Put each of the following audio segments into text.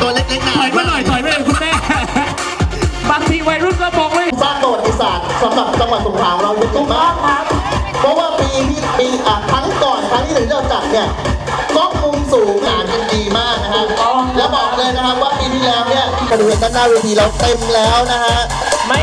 ตัวเล็กๆนะถอยมาหน่อยถอยไปเลยคุณแม่ บางทีวัยรุ่นก็บอกเลยสร้างประวัติศาสตร์สำหรับจังหวัดสงขลาของเราเยอะมากครับเพราะว่าปีที่ปีอะครั้งก่อนครั้งที่หนึ่งที่เราจัดเนี่ยกล้องมุมสูงหนากันดีมากนะฮะแล้วบอกเลยนะครับว่าปีที่แล้วเนี่ยกระดูกด้านหน้าเวทีเราเต็มแล้วนะฮะไม่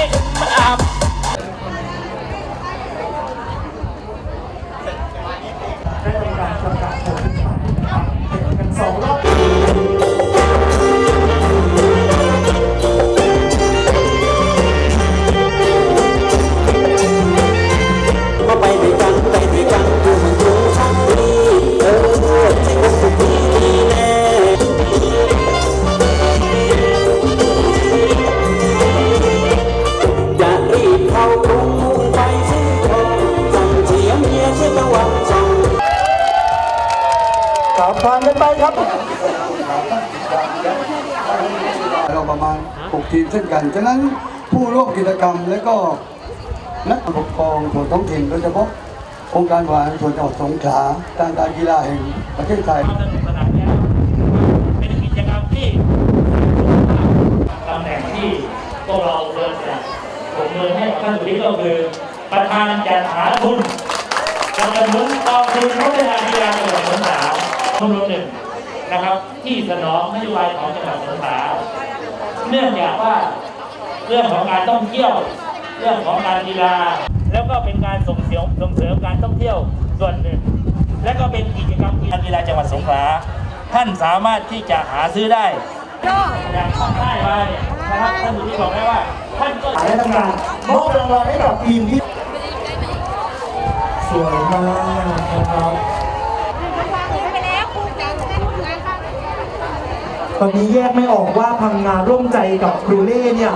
สามพันกันไปครับเราประมาณ 6 ทีมเช่นกัน ฉะนั้นผู้ร่วมกิจกรรมและก็นักปกครองส่วนท้องถิ่นโดยเฉพาะองค์การบริหารส่วนจังหวัดสงขลาการการกีฬาแห่งประเทศไทยสนุกสนานแล้วเป็นกิจกรรมที่ตำแหน่งที่พวกเราเดินจากผมเดินให้กับท่านสุริก็คือประธานจัดหาทุนสนับสนุนกองทุนพัฒนากีฬาจังหวัดสงขลาชมรมหนึ่ง นะครับ ที่สนองนโยบายของจังหวัดสงขลาเนื่องจากว่าเรื่องของการท่องเที่ยว เรื่องของการกีฬา แล้วก็เป็นการส่งเสริมส่งเสริมการท่องเที่ยวส่วนหนึ่ง และก็เป็นกิจกรรมกีฬาจังหวัดสงขลาท่านสามารถที่จะหาซื้อได้อย่างข้างใต้มาเนี่ยนะครับท่านดูที่บอกได้ว่าท่านก็ขายให้ทำการมอบรางวัลให้กับทีมที่สวยมากนะครับ ตอนนี้แยกไม่ออกว่าพังงาร่วมใจกับครูเล่เนี่ย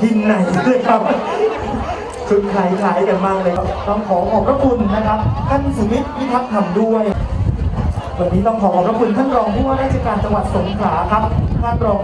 ทีมไหนเลยครับคือคล้ายๆกันมากเลยครับต้องขอขอบพระคุณนะครับท่านสุมิตรพิทักษ์ทำด้วยวันนี้ต้องขอขอบพระคุณท่านรองผู้ว่าราชการจังหวัดสงขลาครับท่านรอง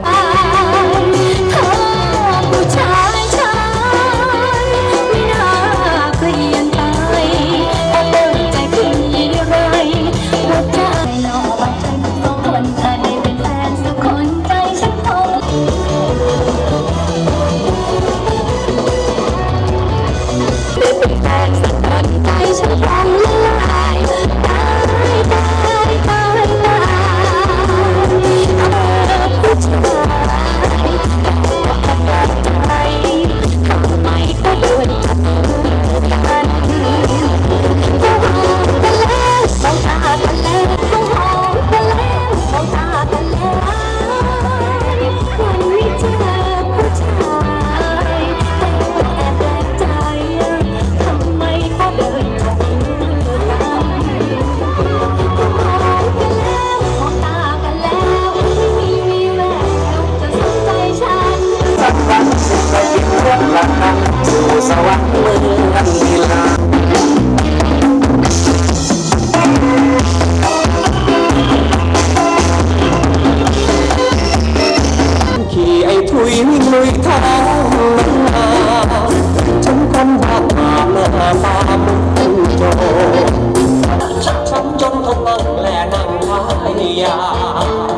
สวรรค์เมืองอันดีลาขี่ไอ้ถุยวิ่งลุยทางนาฉันคนบาดหาเมื่อตามคุณโจชักช้ำจนทนนั่งและนั่งหายา